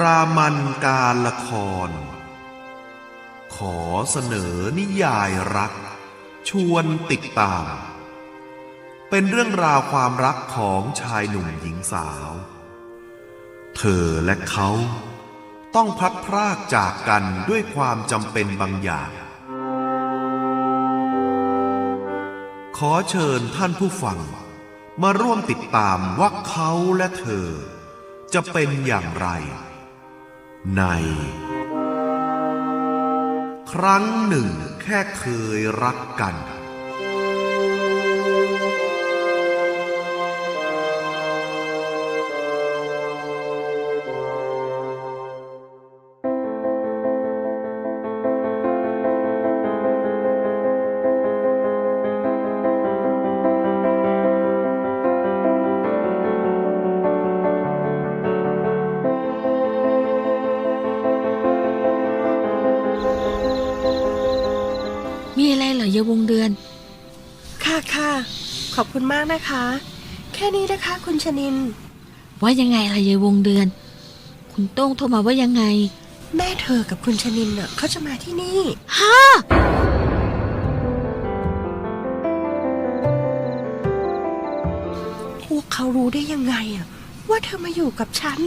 รามันการละคร ขอเสนอนิยายรัก ชวนติดตาม เป็นเรื่องราวความรักของชายหนุ่มหญิงสาว เธอและเขาต้องพัดพรากจากกันด้วยความจำเป็นบางอย่าง ขอเชิญท่านผู้ฟัง มาร่วมติดตามว่าเขาและเธอจะเป็นอย่างไร ใน ครั้งหนึ่งแค่เคยรักกัน มีอะไรเหรอเยายวงเดือน ค่ะค่ะ ขอบคุณมากนะคะ แค่นี้นะคะ คุณชนิน ว่ายังไงล่ะเยายวงเดือน คุณโต้งโทรมาว่ายังไง แม่เธอกับคุณชนินเน่ะเขาจะมาที่นี่ ฮะ พวกเขารู้ได้ยังไงอะว่าเธอมาอยู่กับฉัน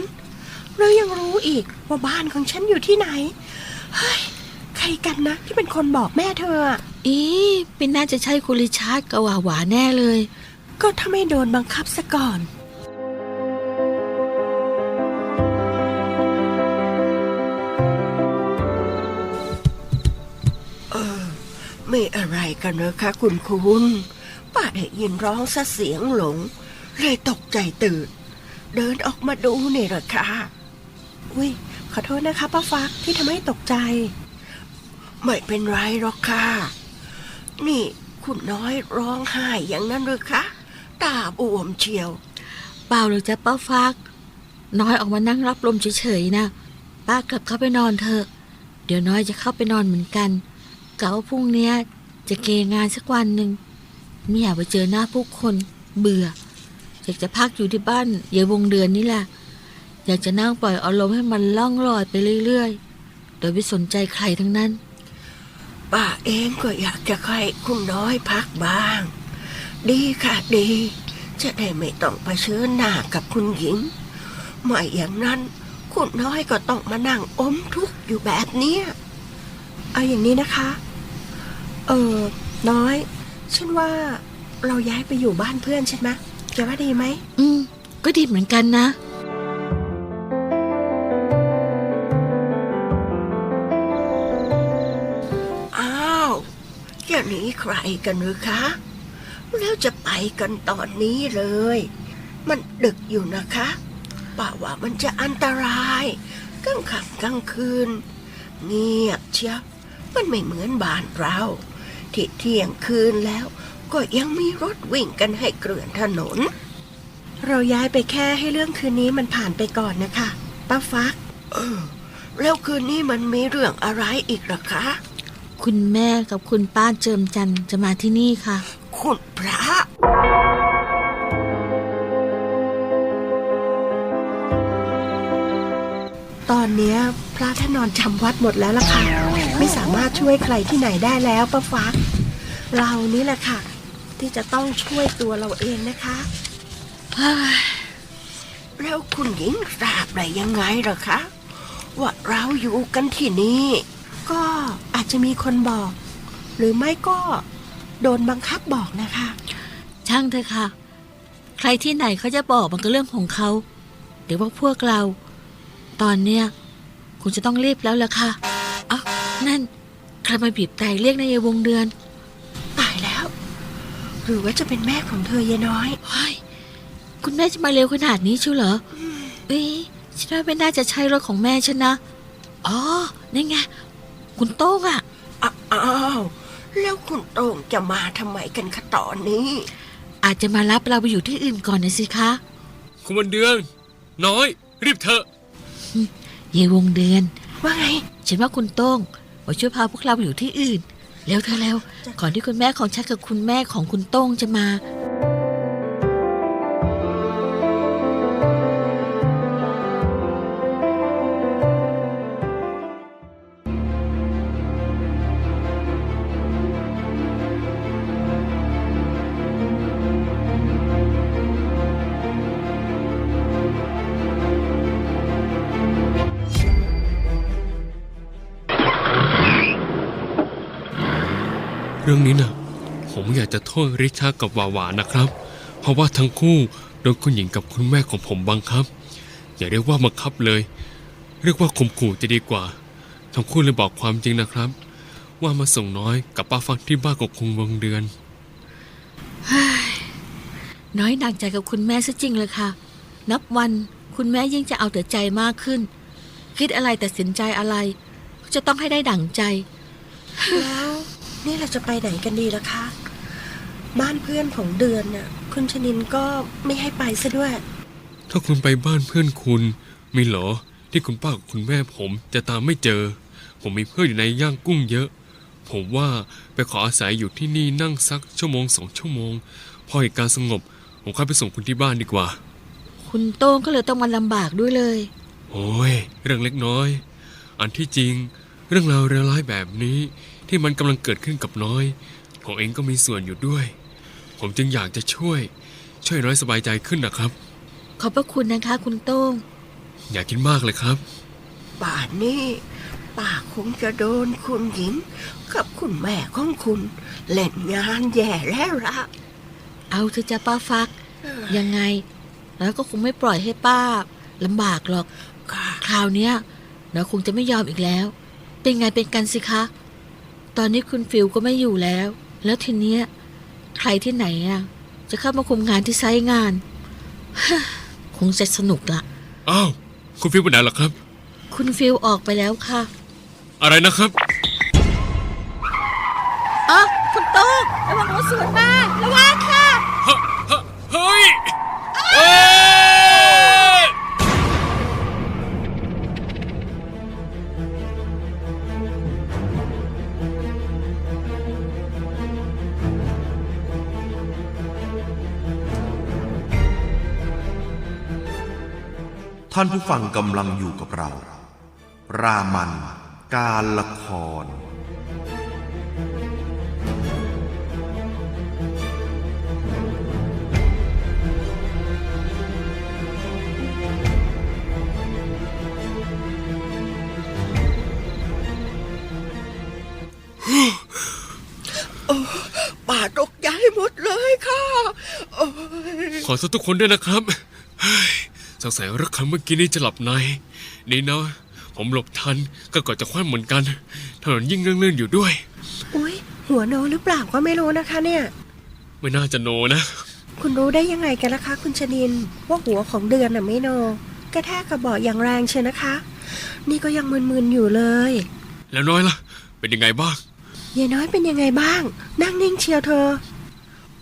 แล้วยังรู้อีกว่าบ้านของฉันอยู่ที่ไหน เฮ้ย ใครกันนะที่เป็นคนบอกแม่เธออะ อีเป็นน่าจะใช่คุณริชาร์ดกับหว่าหวาแน่เลย ก็ถ้าไม่โดนบังคับซะก่อน เออ ไม่อะไรกันเหรอคะคุณคุณป้าได้ยินร้องซะเสียงหลง เลยตกใจตื่น เดินออกมาดูเนี่ยหรอคะอุ้ยขอโทษนะคะป้าฟักที่ทำให้ตกใจ ไม่เป็นไรหรอกค่ะ นี่คุณน้อยร้องไห้อย่างนั้นหรือคะ ตาบวมเชียว เปล่าหรือจะป้าฟัก น้อยออกมานั่งรับลมเฉยๆนะป้ากลับเข้าไปนอนเถอะ เดี๋ยวน้อยจะเข้าไปนอนเหมือนกันกะว่าพรุ่งนี้จะเกงานสักวันหนึ่งไม่อยากไปเจอหน้าผู้คนเบื่อ อยากจะพักอยู่ที่บ้านเยายวงเดือนนี่แหละอยากจะนั่งปล่อยอารมณ์ให้มันล่องลอยไปเรื่อยๆ โดยไม่สนใจใครทั้งนั้น ป้าเองก็อยากจะให้คุณน้อยพักบ้าง ดีค่ะดี จะได้ไม่ต้องไปเชิญหน้ากับคุณหญิง ไม่อย่างนั้น คุณน้อยก็ต้องมานั่งอมทุกข์อยู่แบบเนี้ยเอาอย่างนี้นะคะ เออน้อย ฉันว่าเราย้ายไปอยู่บ้านเพื่อนใช่ไหมจะว่าดีไหม อืม ก็ดีเหมือนกันนะ จะหนีใครกันหรือคะ แล้วจะไปกันตอนนี้เลย มันดึกอยู่นะคะป่าว่ามันจะอันตรายกลางค่ำกลางคืน เงียบเชียวมันไม่เหมือนบ้านเราที่เที่ยงคืนแล้วก็ยังมีรถวิ่งกันให้เกลื่อนถนน เราย้ายไปแค่ให้เรื่องคืนนี้มันผ่านไปก่อนนะคะป้าฟัก เออ แล้วคืนนี้มันมีเรื่องอะไรอีกหรอคะ คุณแม่กับคุณป้าเจิมจันทร์จะมาที่นี่ค่ะ คุณพระตอนเนี้ยพระท่านนอนจำวัดหมดแล้วล่ะค่ะ ไม่สามารถช่วยใครที่ไหนได้แล้วป้าฟักเรานี่แหละค่ะ ที่จะต้องช่วยตัวเราเองนะคะแล้วคุณหญิงทราบได้ยังไงเหรอคะ ว่าเราอยู่กันที่นี่ ก็อา จจะมีคนบอก หรือไม่ก็โดนบังคับบอกนะคะ ช่างเถอะค่ะ ใครที่ไหนเขาจะบอกมันก็เรื่องของเขาเดี๋ยวว่าพวกเรา ตอนเนี้ยคงจะต้องรีบแล้วล่ะค่ะอ้าวนั่น ใครมาบีบแต่เรียกนายายวงเดือน ตายแล้ว หรือว่าจะเป็นแม่ของเธอยายน้อย เฮ้ยคุณแม่จะมาเร็วขนาดนี้เชียวเหรอเอ้ยฉันว่าไม่น่าจะใช่รถของแม่ฉันนะ อ๋อ นี่นไง คุณโต้งอะอ้าวแล้วคุณโต่งจะมาทำไมกันคะตอนนี้ อาจจะมารับเราไปอยู่ที่อื่นก่อนนะสิคะคุณวันเดือน น้อย รีบเถอะเยวงเดือน ว่าไง ฉันว่าคุณโต้งมาช่วยพาพวกเราไปอยู่ที่อื่นเร็วเธอเร็วก่อนที่คุณแม่ของฉันกับคุณแม่ของคุณโต้งจะมา รื่องนี้นะผมอยากจะโทษริชาร์ดกับวาวานะครับ เพราะว่าทั้งคู่โดนคุณหญิงกับคุณแม่ของผมบังคับ อย่าเรียกว่าบังคับเลย เรียกว่าข่มขู่จะดีกว่า ทั้งคู่เลยบอกความจริงนะครับ ว่ามาส่งน้อยกับป้าฟักที่บ้านของคุณวงเดือน น้อยหนักใจกับคุณแม่ซะจริงเลยค่ะ นับวันคุณแม่ยิ่งจะเอาแต่ใจมากขึ้น คิดอะไรตัดสินใจอะไรก็จะต้องให้ได้ดั่งใจ แล้ว นี่เราจะไปไหนกันดีล่ะคะ บ้านเพื่อนของเดือนน่ะ คุณชนินก็ไม่ให้ไปซะด้วย ถ้าคุณไปบ้านเพื่อนคุณ มีเหรอที่คุณป้ากับคุณแม่ผมจะตามไม่เจอ ผมมีเพื่อนอยู่ในย่างกุ้งเยอะ ผมว่าไปขออาศัยอยู่ที่นี่นั่งสักชั่วโมงสองชั่วโมง พอเหตุการณ์สงบ ผมค่อยไปส่งคุณที่บ้านดีกว่า คุณโต้งก็เลยต้องมาลำบากด้วยเลย โอ้ยเรื่องเล็กน้อย อันที่จริง เรื่องราวร้ายๆแบบนี้ ที่มันกำลังเกิดขึ้นกับน้อย ผมเองก็มีส่วนอยู่ด้วย ผมจึงอยากจะช่วย ช่วยน้อยสบายใจขึ้นนะครับ ขอบพระคุณนะคะคุณโต้ง อยากกินมากเลยครับ ป่านนี้ป้าคงจะโดนคุณหญิง กับคุณแม่ของคุณ เล่นงานแย่แล้วละเอาเถอะจ้ะป้าฟัก ยังไงแล้วก็คงไม่ปล่อยให้ป้าลำบากหรอกค่ะคราวเนี้ยเราคงจะไม่ยอมอีกแล้ว เป็นไงเป็นกันสิคะ ตอนนี้คุณฟิลก็ไม่อยู่แล้ว แล้วทีเนี้ย ใครที่ไหนอะจะเข้ามาคุมงานที่ไซต์งาน คงจะสนุกละอ้าว คุณฟิวไปไหนล่ะครับ คุณฟิลออกไปแล้วค่ะ อะไรนะครับ ท่านผู้ฟังกำลังอยู่กับเรา รามันการละครป้าตกใจหมดเลยค่ะ โอ้ยขอโทษทุกคนด้วยนะครับเฮ้ย สงสัยรักครั้งเมื่อกี้นี้จะหลับในนี่นะ ผมหลบทันก็ก่อนจะคว้าเหมือนกันถนนยิ่งเลื่อนๆอยู่ด้วย อุ้ยหัวโนหรือเปล่าก็ไม่รู้นะคะเนี่ย ไม่น่าจะโนนะ คุณรู้ได้ยังไงกันล่ะคะ คุณชนินว่าหัวของเดือนน่ะไม่โน กระแทกกระบอกอย่างแรงเชียวนะคะ นี่ก็ยังมึนๆอยู่เลย แล้วน้อยล่ะ เป็นยังไงบ้าง ยายน้อยเป็นยังไงบ้าง นั่งนิ่งเชียวเธอ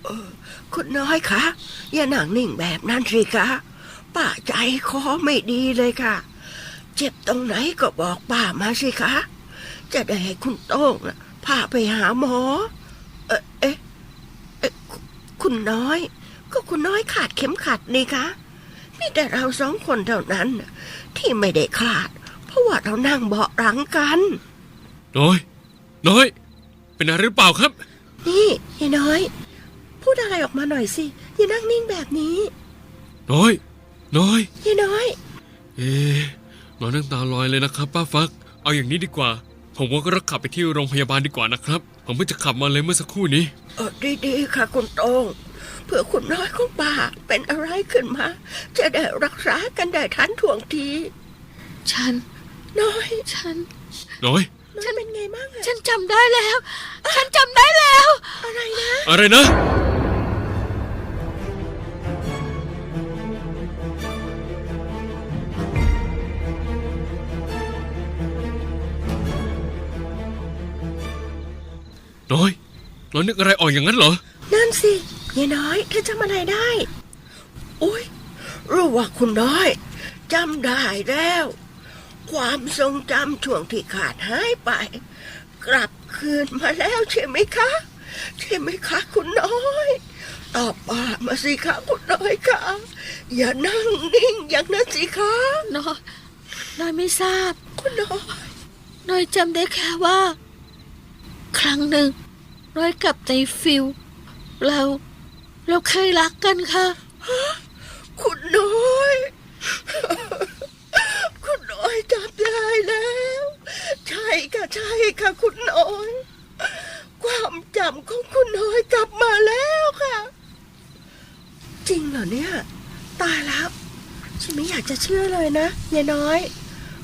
เออคุณน้อยคะ อย่านั่งนิ่งแบบนั้นสิคะ ป้าใจคอไม่ดีเลยค่ะ เจ็บตรงไหนก็บอกป้ามาสิคะ จะได้ให้คุณโต้งน่ะพาไปหาหมอ เอะเอ๊ะเอ๊ะคุคุณน้อย ก็คุณน้อยขาดเข็มขัดนี่คะมีแต่เราสองคนเท่านั้นน่ะที่ไม่ได้ขาด เพราะว่าเรานั่งเบาะหลังกัน น้อย น้อย เป็นอะไรหรือเปล่าครับ นี่ยายน้อย พูดอะไรออกมาหน่อยสิ อย่านั่งนิ่งแบบนี้ น้อย น้อยยายน้อย เอ๊ะนอนนั่งตาลอยเลยนะครับ ป้าฟัก เอาอย่างนี้ดีกว่า ผมว่าก็รักขับไปที่โรงพยาบาลดีกว่านะครับ ผมเพิ่งจะขับมาเลยเมื่อสักครู่นี้ เออดีๆค่ะคุณโตงเผื่อคุณน้อยของป้าเป็นอะไรขึ้นมา จะได้รักษากันได้ทันท่วงที ฉัน น้อย ฉัน น้อย น้อยเป็นไงบ้างอะฉันจำได้แล้ว ฉันจำได้แล้ว อะไรนะ อะไรนะ น้อยนึกอะไรออกอย่างนั้นเหรอ นั่นสิยายน้อยเธอจำอะไรได้ อุ้ยรู้ว่าคุณน้อยจำได้แล้ว ความทรงจำช่วงที่ขาดหายไป กลับคืนมาแล้วใช่ไหมคะ ใช่ไหมคะ คุณน้อยตอบป้ามาสิคะคุณน้อยคะอย่านั่งนิ่งอย่างนั้นสิคะน้อยน้อยไม่ทราบ คุณน้อย น้อยจำได้แค่ว่า ครั้งหนึ่ง น้อยกับในฟิลเราเราเคยรักกันค่ะ คุณน้อย คุณน้อยจำได้แล้ว ใช่ค่ะใช่ค่ะคุณน้อย ความจำของคุณน้อยกลับมาแล้วค่ะ จริงเหรอเนี่ย ตายแล้วฉันไม่อยากจะเชื่อเลยนะยายน้อย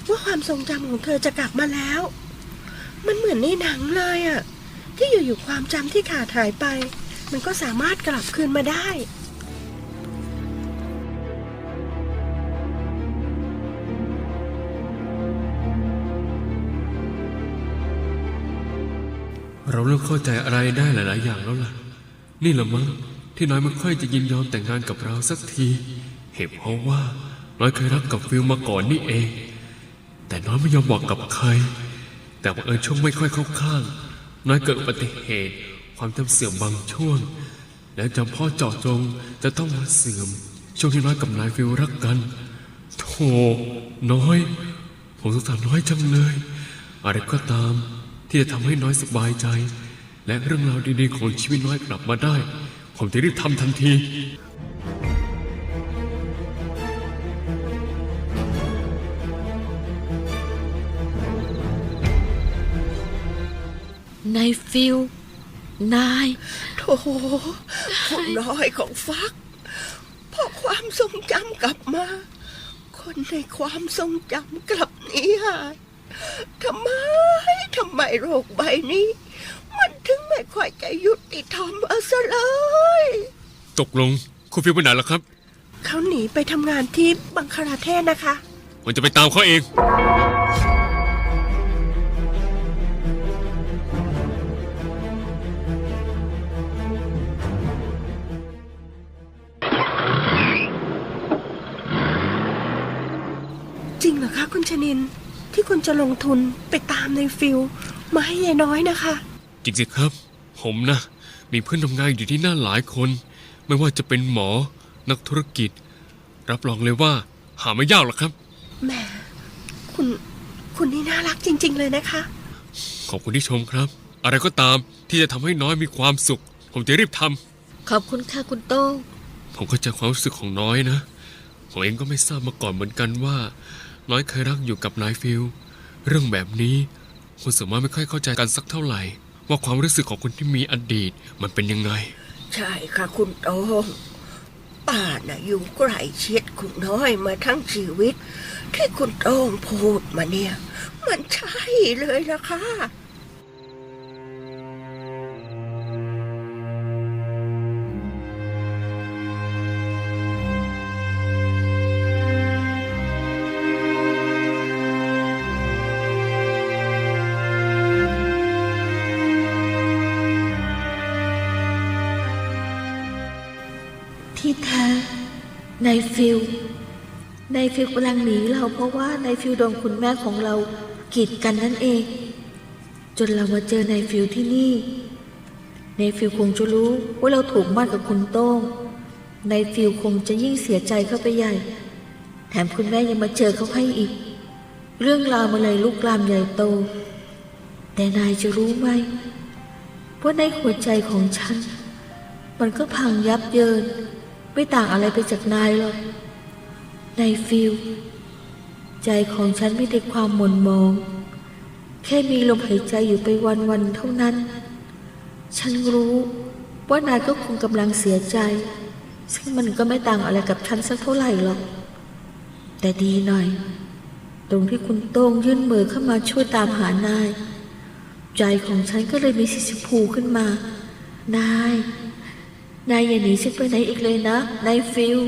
ว่าความทรงจำของเธอจะกลับมาแล้ว มันเหมือนในหนังเลยอะ ที่อยู่ๆความจำที่ขาดหายไป มันก็สามารถกลับคืนมาได้ เราเริ่มเข้าใจอะไรได้หลาย ๆ อย่างแล้วล่ะ นี่ละมั้งที่น้อยไม่ค่อยจะยินยอมแต่งงานกับเราสักที เหตุเพราะว่าน้อยเคยรักกับฟิลมาก่อนนี่เอง แต่น้อยไม่ยอมบอกกับใคร แต่บังเอิญช่วงไม่ค่อยเข้าข้าง น้อยเกิดอุบัติเหตุ ความจำเสื่อมบางช่วง และจำพ่อเจาะจงจะต้องมาเสื่อม ช่วงที่น้อยกับนายฟิลรักกันโธ่น้อย ผมสงสารน้อยจังเลย อะไรก็ตามที่จะทำให้น้อยสบายใจ และเรื่องราวดีๆของชีวิตน้อยกลับมาได้ ผมจะรีบทำทันที นายฟิลนายโถคุณน้อยของฟักพอความทรงจำกลับมา คนในความทรงจำกลับหนีหายทำไมทำไมโรคใบนี้ มันถึงไม่ค่อยจะยุติธรรมเอาซะเลย ตกลงคุณฟิลไปไหนล่ะครับ เขาหนีไปทำงานที่บังคลาเทศนะคะผมจะไปตามเขาเอง คะคุณชนิน ที่คุณจะลงทุนไปตามในฟิลมาให้ยายน้อยนะคะ จริงสิครับ ผมนะ มีเพื่อนทำงานอยู่ที่นั่นหลายคน ไม่ว่าจะเป็นหมอ นักธุรกิจ รับรองเลยว่า หาไม่ยากหรอกครับ แหม คุณ คุณนี่น่ารักจริง ๆ เลยนะคะ ขอบคุณที่ชมครับ อะไรก็ตามที่จะทำให้น้อยมีความสุข ผมจะรีบทำ ขอบคุณค่ะคุณโต้ง ผมเข้าใจความรู้สึกของน้อยนะ ผมเองก็ไม่ทราบมาก่อนเหมือนกันว่า น้อยเคยรักอยู่กับนายฟิลเรื่องแบบนี้คนส่วนมากไม่ค่อยเข้าใจกันสักเท่าไหร่ ว่าความรู้สึกของคนที่มีอดีตมันเป็นยังไง ใช่ค่ะคุณโตงป้าน่ะอยู่ใกล้ชิดคุณน้อยมาทั้งชีวิต ที่คุณโต้งพูดมาเนี่ย มันใช่เลยนะคะายฟิลนายฟิลกำลังหนีเราเพราะว่านายฟิลโดนคุณแม่ของเรากีดกันนั่นเอง จนเรามาเจอนายฟิลที่นี่นายฟิลคงจะรู้ว่าเราถูกมั่นกับคุณโต้งนายฟิลคงจะยิ่งเสียใจเข้าไปใหญ่ แถมคุณแม่ยังมาเจอเขาให้อีก เรื่องราวมาเลยลุกลามใหญ่โต แต่นายจะรู้ไหมว่าในหัวใจของฉัน มันก็พังยับเยิน ไม่ต่างอะไรไปจากนายหรอกนายฟิลใจของฉันไม่ได้ความหม่นหมอง แค่มีลมหายใจอยู่ไปวันๆเท่านั้น ฉันรู้ว่านายก็คงกำลังเสียใจ ซึ่งมันก็ไม่ต่างอะไรกับฉันสักเท่าไหร่หรอก แต่ดีหน่อย ตรงที่คุณโต้งยื่นมือเข้ามาช่วยตามหานาย ใจของฉันก็เลยมีสีชมพูขึ้นมา นาย นายอย่าหนีฉันไปไหนอีกเลยนะนายฟิล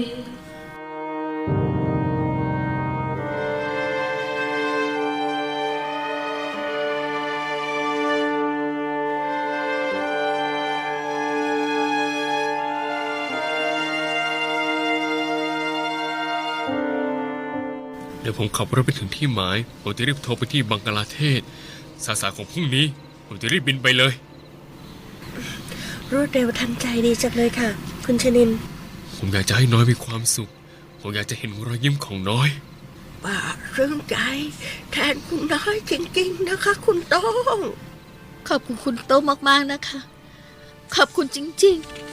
เดี๋ยวผมขับรถไปถึงที่หมาย ผมจะรีบโทรไปที่บังกลาเทศ สายๆของพรุ่งนี้ ผมจะรีบบินไปเลย รวดเร็วทันใจดีจังเลยค่ะ คุณชนิน ผมอยากจะให้น้อยมีความสุข ผมอยากจะเห็นรอยยิ้มของน้อยป้าเรื่องใจ แทนคุณน้อยจริงๆนะคะ คุณโต้งขอบคุณคุณโต้งมากๆนะคะ ขอบคุณจริง ๆ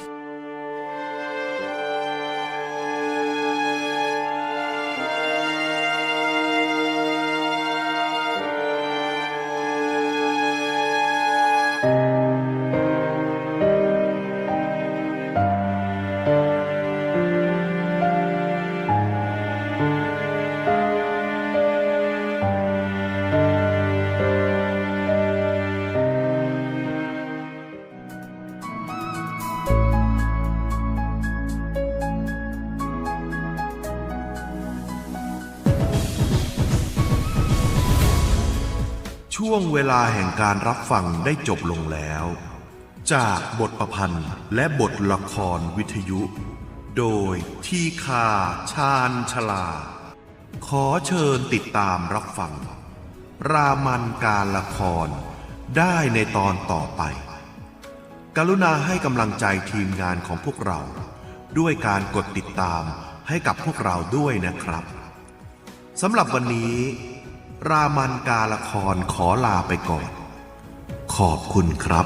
วงเวลาแห่งการรับฟังได้จบลงแล้ว จากบทประพันธ์และบทละครวิทยุ โดยทีคาชาญชลา ขอเชิญติดตามรับฟัง รามันการละครได้ในตอนต่อไป กรุณาให้กำลังใจทีมงานของพวกเรา ด้วยการกดติดตามให้กับพวกเราด้วยนะครับสำหรับวันนี้ รามันกาละครขอลาไปก่อน ขอบคุณครับ